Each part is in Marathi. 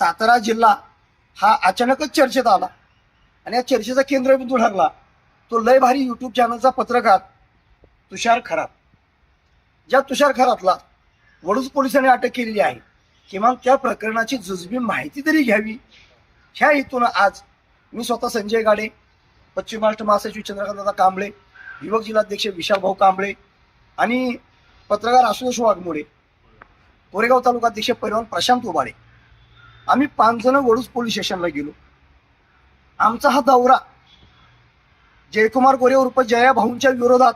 सातारा जिल्हा हा अचानकच चर्चेत आला. आणि या चर्चेचा केंद्रबिंदू ठरला. तो लय भारी युट्यूब चॅनलचा पत्रकार तुषार खरात. ज्या तुषार खरातला वडूज पोलिसांनी अटक केलेली आहे. किमान त्या प्रकरणाची जुजबी माहिती तरी घ्यावी. ह्या हेतून आज मी स्वतः संजय गाडे पश्चिम महाराष्ट्र महासचिव चंद्रकांतदादा कांबळे युवक जिल्हाध्यक्ष विशाल भाऊ कांबळे आणि पत्रकार आशुतोष वाघमोडे कोरेगाव तालुका अध्यक्ष परिवहन प्रशांत उबाडे. आम्ही पाच जण वडूज पोलीस स्टेशनला गेलो. आमचा हा दौरा जयकुमार गोरे उर्फ जया भाऊंच्या विरोधात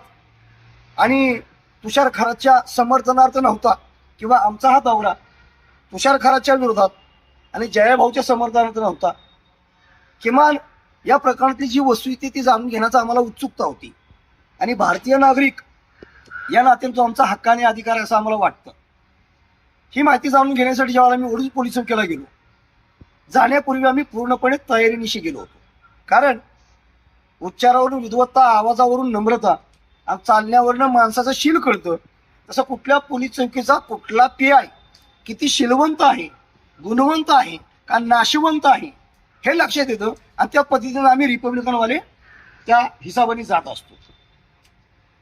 आणि तुषार खराच्या समर्थनार्थ नव्हता किंवा आमचा हा दौरा तुषार खराच्या विरोधात आणि जया भाऊच्या समर्थनार्थ नव्हता. किमान या प्रकरणातली जी वस्तुस्थिती ती जाणून घेण्याचा आम्हाला उत्सुकता होती. आणि भारतीय नागरिक या नात्याने तो आमचा हक्काने अधिकार आहे असं आम्हाला वाटतं. ही माहिती जाणून घेण्यासाठी जेव्हा आम्ही ओडूस पोलीस चौकीला गेलो. जाण्यापूर्वी आम्ही पूर्णपणे तयारीनिशी गेलो होतो. कारण उच्चारावरून विद्वत्ता आवाजावरून नम्रता आणि चालण्यावरनं माणसाचं शील कळतं. तसं कुठल्या पोलीस चौकीचा कुठला पी आय किती शिलवंत आहे गुणवंत आहे का नाशवंत आहे हे लक्षात येतं. आणि त्या पद्धतीनं आम्ही रिपब्लिकनवाले त्या हिसाबाने जात असतो.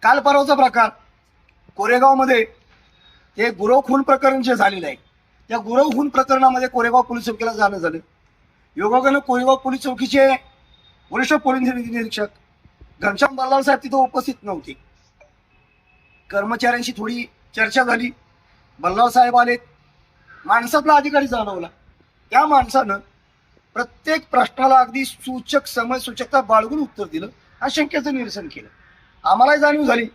काल परवाचा प्रकार कोरेगावमध्ये ते गुरव खून प्रकरण जे झालेलं आहे त्या गुरव खून प्रकरणामध्ये कोरेगाव पोलीस चौकीला जाणं झालं. योगायोगानं कोरेगाव पोलीस चौकीचे वरिष्ठ पोलीस निरीक्षक घनश्याम बल्लाल साहेब तिथं उपस्थित नव्हते. कर्मचाऱ्यांशी थोडी चर्चा झाली. बल्लाल साहेब आलेत. माणसातला अधिकारी जाणवला. त्या माणसानं प्रत्येक प्रश्नाला अगदी सूचक समय सूचकता बाळगून उत्तर दिलं. हा शंकेचं निरसन केलं. आम्हालाही जाणीव झाली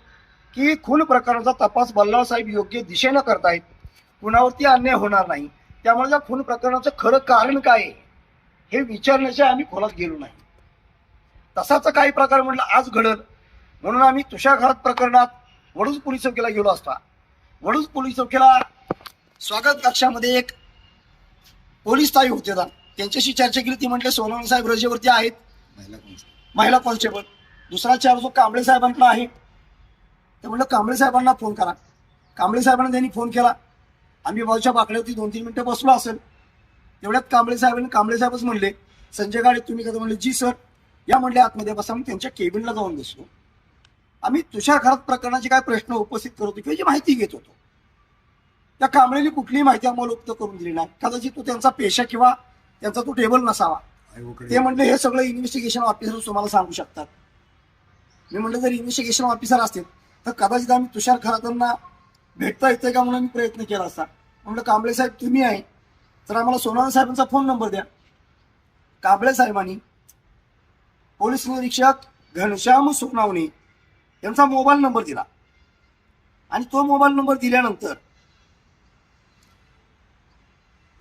की खून प्रकरणाचा तपास बल्लाळ साहेब योग्य दिशेनं करतायत. कुणावरती अन्याय होणार नाही. त्यामुळे या खून प्रकरणाचं खरं कारण काय हे विचारण्याच्या आम्ही खोलात गेलो नाही. तसाच काही प्रकार म्हटलं आज घडल. म्हणून आम्ही तुषारघात प्रकरणात वडूज पोलीस चौकीला गेलो असता. वडूज पोलीस चौकीला स्वागत कक्षामध्ये एक पोलीस ताई होते त्यांच्याशी चर्चा केली. ती म्हटले सोनवणे साहेब रजेवरती आहेत. महिला कॉन्स्टेबल. दुसरा चार जो कांबळे साहेबांना आहे. ते म्हणलं कांबळे साहेबांना फोन करा. कांबळे साहेबांना त्यांनी फोन केला. आम्ही बाजूच्या बाकड्यावरती दोन तीन मिनिटं बसलो असेल. तेवढ्यात कांबळे साहेबांनी कांबळे साहेबच म्हणले संजय गाडे तुम्ही कसं म्हणले जी सर. या म्हणले आतमध्ये बसा. मी त्यांच्या केबिनला जाऊन बसलो. आम्ही तुषार खरात प्रकरणाचे काय प्रश्न उपस्थित करत होतो किंवा जी माहिती घेत होतो. त्या कांबळेने कुठलीही माहिती आम्हाला उपलब्ध करून दिली नाही. कदाचित तो त्यांचा पेशा किंवा त्यांचा तो टेबल नसावा. ते म्हणले हे सगळं इन्व्हेस्टिगेशन ऑफिसर तुम्हाला सांगू शकतात. मी म्हणलं जर इन्व्हेस्टिगेशन ऑफिसर असतील तर कदाचित आम्ही तुषार खरातांना भेटता येते का म्हणून मी प्रयत्न केला असता म्हणलं कांबळे साहेब तुम्ही आहे. तर आम्हाला सोनारा साहेबांचा फोन नंबर द्या. कांबळे साहेबांनी पोलीस निरीक्षक घनश्याम सोनावणे यांचा मोबाईल नंबर दिला. आणि तो मोबाईल नंबर दिल्यानंतर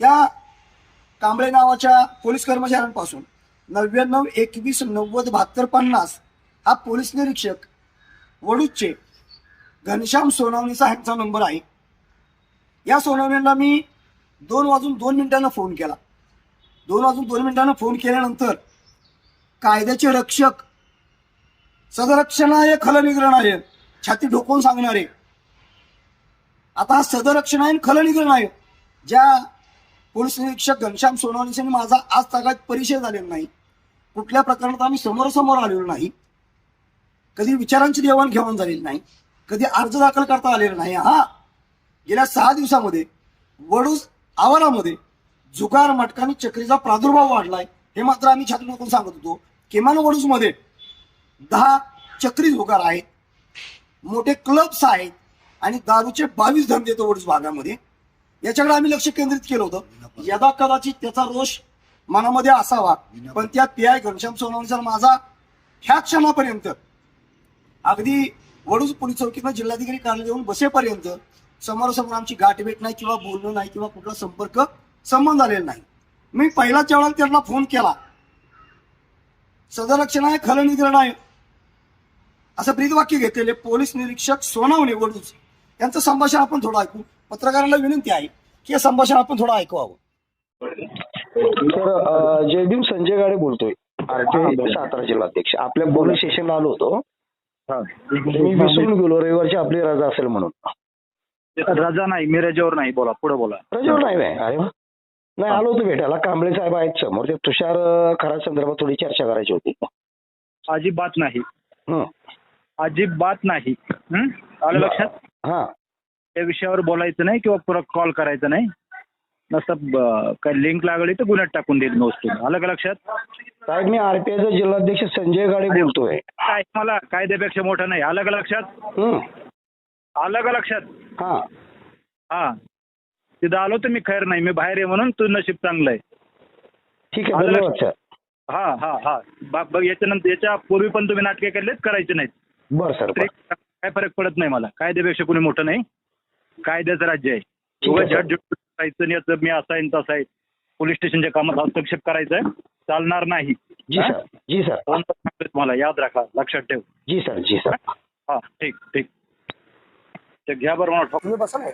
त्या कांबळे नावाच्या पोलीस कर्मचाऱ्यांपासून नव्याण्णव एकवीस नव्वद बहात्तर पन्नास हा पोलीस निरीक्षक वडूजचे घनश्याम सोनावणीचा ह्यांचा नंबर आहे. या सोनावणीला मी दोन वाजून दोन मिनिटांना फोन केला. दोन वाजून दोन मिनिटांना फोन केल्यानंतर कायद्याचे रक्षक सदरक्षणाय आहे छाती ढोकवून सांगणारे आता हा सदरक्षण आहे आणि खलनिग्रहण आहे ज्या पोलीस निरीक्षक घनश्याम सोनवणेशी माझा आज तगात परिचय झालेला नाही. कुठल्या प्रकरणात आम्ही समोरासमोर आलेलो नाही. कधी विचारांची देवाणघेवाण झालेली नाही. कधी अर्ज दाखल करता आलेला नाही. हा. गेल्या सहा दिवसामध्ये वडूस आवारामध्ये जुगार मटकानी चक्रीचा प्रादुर्भाव वाढलाय हे मात्र आम्ही छात्रांकडून सांगत होतो. किमान वडूसमध्ये दहा चक्री जुगार आहेत मोठे क्लब्स आहेत आणि दारूचे बावीस धंदे येतो वडूस भागामध्ये. याच्याकडे आम्ही लक्ष केंद्रित केलं होतं. यदा कदाचित त्याचा रोष मनामध्ये असावा पण त्या पी आय घनश्याम सोनवणेचा माझा ह्या क्षणापर्यंत अगदी वडूज पोलीस चौकीतनं जिल्हाधिकारी कार्यालय येऊन बसेपर्यंत समोरासमोर आमची गाठभेट नाही किंवा बोलणं नाही किंवा कुठला संपर्क संबंध आलेला नाही. मी पहिल्याच वेळेला त्यांना फोन केला. सदरक्षण आहे खलनिग्रहण आहे असं ब्रीदवाक्य घेतलेले पोलीस निरीक्षक सोनावणे वडूज यांचं संभाषण आपण थोडं ऐकू. पत्रकारांना विनंती आहे की हे संभाषण आपण थोडं ऐकवावं. तर जयदीप संजय गाडे बोलतोय. आरटीआय सातारा जिल्हाध्यक्ष. आपल्या पोलीस स्टेशनला आलो होतो. मी विसरून गेलो रविवारची आपली रजा असेल म्हणून. रजा नाही मी रजेवर नाही बोला पुढे बोला. रजेवर नाही? अरे नाही आलो होतो भेटायला कांबळे साहेब आहेत समोर ते तुषार खरा संदर्भात थोडी चर्चा करायची होती. अजिबात नाही. हं. अजिबात नाही? आलं लक्षात? हा. त्या विषयावर बोलायचं नाही किंवा परत कॉल करायचा नाही. नसतं काय लिंक लागली तर गुन्ह्यात टाकून देईल वस्तू आलं का लक्षात? साहेब मी आरपीआयचा जिल्हाध्यक्ष संजय गाडे बोलतोय. काय मला कायद्यापेक्षा मोठं नाही. आलं का लक्षात? हं. आलं का लक्षात? हा. हा. तिथं आलो तर मी खैर नाही. मी बाहेर आहे म्हणून तुझं नशीब चांगलं आहे. ठीक आहे आलं धन्यवाद लक्षात? सर. हा हा हा. बा- बघ याच्यानंतर याच्या पूर्वी पण तुम्ही नाटके केलेत करायचे नाहीत. बरं सर तरी काय फरक पडत नाही मला. कायद्यापेक्षा कोणी मोठं नाही. कायद्याचं राज्य आहे. ठीक आहे, उगाच सर. झटझट करायचं आणि याचं मी असा आहे तसा आहे. पोलीस स्टेशनच्या कामात हस्तक्षेप करायचा आहे. चालणार नाही. जी? सर. जी सर. फोन तुम्हाला याद राखा. लक्षात ठेव. जी सर जी सर. हा ठीक ठीक. ते घ्या बरं मला ठोक. तुम्ही बसा नाही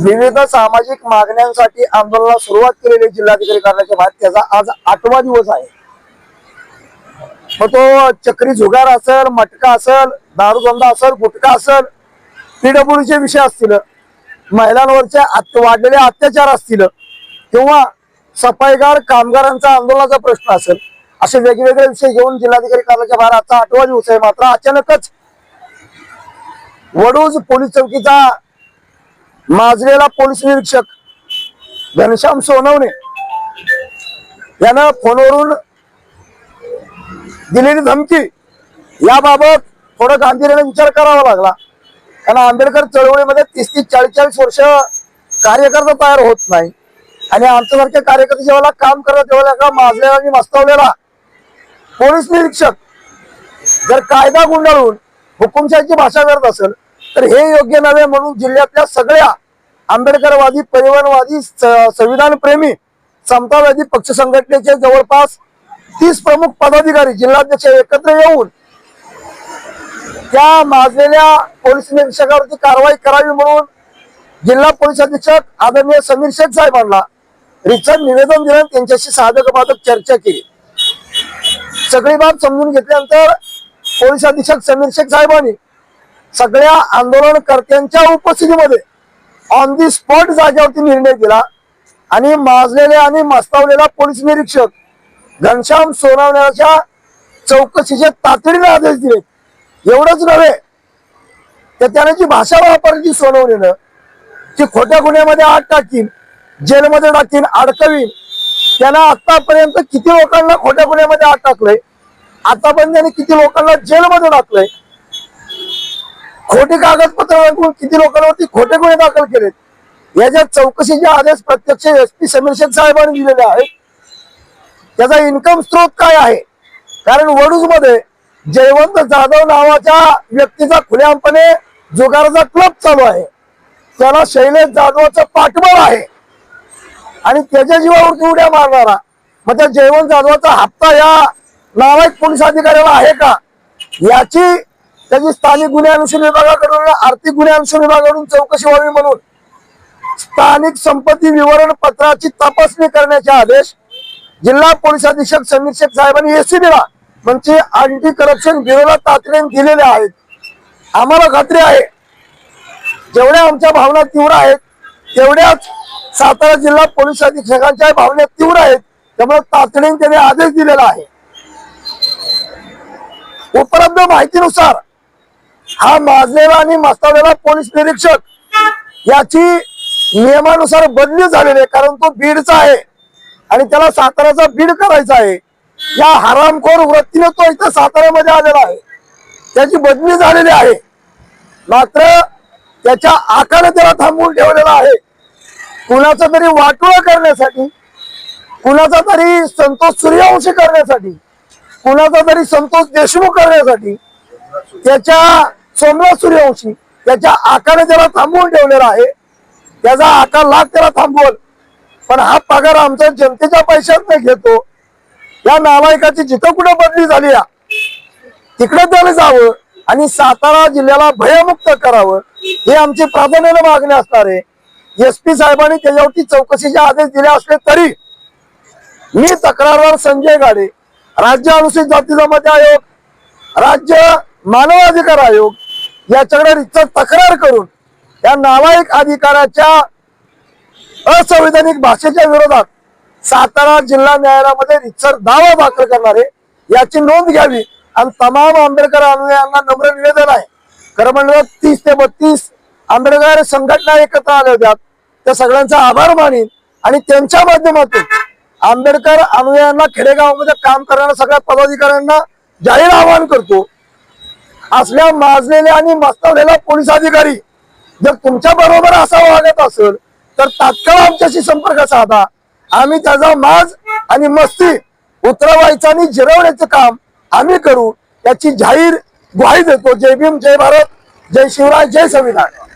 विविध सामाजिक मागण्यांसाठी आंदोलनाला सुरुवात केलेली जिल्हाधिकारी कार्यालयाच्या बाहेर. त्याचा आज आठवा दिवस आहे. मग तो चक्री जुगार असेल मटका असेल दारूगंधा असेल गुटखा असेल पीडब्ल्यूचे विषय असतील महिलांवरचे वाढलेले अत्याचार असतील किंवा सफाईगार कामगारांचा आंदोलनाचा प्रश्न असेल असे वेगवेगळे विषय घेऊन जिल्हाधिकारी कार्यालयाच्या बाहेर आजचा आठवा दिवस आहे. मात्र अचानकच वडूज पोलीस चौकीचा माजलेला पोलीस निरीक्षक घनश्याम सोनवणे यानं फोनवरून दिलेली धमकी. याबाबत थोडं गांभीर्याने विचार करावा लागला. कारण आंबेडकर चळवळीमध्ये तीस तीस चाळीस चाळीस वर्ष कार्यकर्ता तयार होत नाही. आणि आमच्यासारखे कार्यकर्ते जेव्हा काम करतात तेव्हा एका माजलेला आणि मस्तावलेला पोलीस निरीक्षक जर कायदा गुंडाळून हुकुमशाहीची भाषा करत असेल तर हे योग्य नव्हे म्हणून जिल्ह्यातल्या सगळ्या आंबेडकरवादी परिवहनवादी संविधान संविधानप्रेमी समतावादी पक्ष संघटनेचे जवळपास तीस प्रमुख पदाधिकारी जिल्हाध्यक्ष एकत्र येऊन त्या माजलेल्या पोलीस निरीक्षकावरती कारवाई करावी म्हणून जिल्हा पोलीस अधीक्षक आदरणीय समीर शेख साहेबांना रिचर्ड निवेदन दिलं त्यांच्याशी साधक बाधक चर्चा केली. सगळी बाब समजून घेतल्यानंतर पोलीस अधीक्षक समीर शेख साहेबांनी सगळ्या आंदोलनकर्त्यांच्या उपस्थितीमध्ये ऑन दी स्पॉट जागेवरती निर्णय दिला आणि माजलेले आणि मस्तावलेला पोलीस निरीक्षक घनश्याम सोनावण्याच्या चौकशीचे तातडीने आदेश दिले. एवढंच नव्हे तर त्याने जी भाषा वापरली सोनवणेनं ती खोट्या गुन्ह्यामध्ये आत टाकीन जेलमध्ये टाकीन अडकवीन त्याला आतापर्यंत किती लोकांना खोट्या गुन्ह्यामध्ये आत टाकलंय आतापर्यंत त्यांनी किती लोकांना जेलमध्ये टाकलंय? खोटी कागदपत्र दाखवून किती लोकांवरती खोटे गुन्हे दाखल केलेत? याच्या चौकशीचे आदेश प्रत्यक्ष एस पी समीर शेख साहेबांनी दिलेले आहेत त्याचा इन्कम स्रोत काय आहे? कारण वडूजमध्ये जयवंत जाधव नावाच्या व्यक्तीचा खुल्यापणे जुगाराचा क्लब चालू आहे. त्याला शैलेश जाधवचा पाठबळ आहे. आणि त्याच्या जीवावरती उड्या मारणारा मग त्या जयवंत जाधवाचा हप्ता या नावाईक पोलीस अधिकाऱ्याला आहे का? याची त्याची स्थानिक गुन्हे अन्वेषण विभागाकडून आर्थिक गुन्हे अन्वेषण विभागाकडून चौकशी व्हावी म्हणून स्थानिक संपत्ती विवरण पत्राची तपासणी करण्याचे आदेश जिल्हा पोलीस अधीक्षक समीर शेख साहेबांनी एसीबीला म्हणजे अँटी करप्शन ब्युरोला तातडीने दिलेले आहेत. आम्हाला खात्री आहे जेवढ्या आमच्या भावना तीव्र आहेत तेवढ्याच सातारा जिल्हा पोलीस अधीक्षकांच्या भावना तीव्र आहेत त्यामुळे तातडीने त्यांनी आदेश दिलेला आहे. उपलब्ध माहितीनुसार हा माजलेला आणि मस्तावलेला पोलीस निरीक्षक याची नियमानुसार बदली झालेली आहे कारण तो बीडचा आहे आणि त्याला साताऱ्याचा बीड करायचा आहे. या हरामखोर वृत्तीने तो इथं साताऱ्यामध्ये आलेला आहे. त्याची बदली झालेली आहे. मात्र त्याच्या आकाने त्याला थांबवून ठेवलेला आहे. कुणाचा तरी वाटोळं करण्यासाठी कुणाचा तरी संतोष सूर्यवंशी करण्यासाठी कुणाचा तरी संतोष देशमुख करण्यासाठी त्याच्या सोमनाथ सूर्यवंशी त्याच्या आकाने त्याला थांबवून ठेवलेला आहे. त्याचा आकार लाख त्याला थांबवल. पण हा पगार आमच्या जनतेच्या पैशात नाही घेतो. या नालायकाची जिथं कुठं बदली झाली या तिकडे त्याला जावं आणि सातारा जिल्ह्याला भयमुक्त करावं. हे आमची प्राधान्याने मागणी असणार आहे. एस पी साहेबांनी त्याच्यावरती चौकशीचे आदेश दिले असले तरी मी तक्रारदार संजय गाडे राज्य अनुसूचित जाती जमाती आयोग राज्य मानवाधिकार आयोग याच्याकडे रिक्त तक्रार करून या नालायक अधिकाराच्या असंवैधानिक भाषेच्या विरोधात सातारा जिल्हा न्यायालयामध्ये रितसर दावा दाखल करणारे याची नोंद घ्यावी आणि तमाम आंबेडकर अनुयायांना नम्र निवेदन आहे. खरं म्हणलं तीस ते बत्तीस आंबेडकर संघटना एकत्र आल्या होत्या. त्या सगळ्यांचा आभार मानेन आणि त्यांच्या माध्यमातून आंबेडकर अनुयायांना खेडेगावामध्ये काम करणाऱ्या सगळ्या पदाधिकाऱ्यांना जाहीर आवाहन करतो. असल्या माजलेल्या आणि मस्तवलेल्या पोलीस अधिकारी जर तुमच्या बरोबर असा वागत असेल तर तात्काळ आमच्याशी संपर्क साधा. आम्ही त्याचा माज आणि मस्ती उतरवायचं आणि जिरवण्याचं काम आम्ही करू याची जाहीर ग्वाही देतो. जय भीम जय भारत जय शिवराय जय संविधान.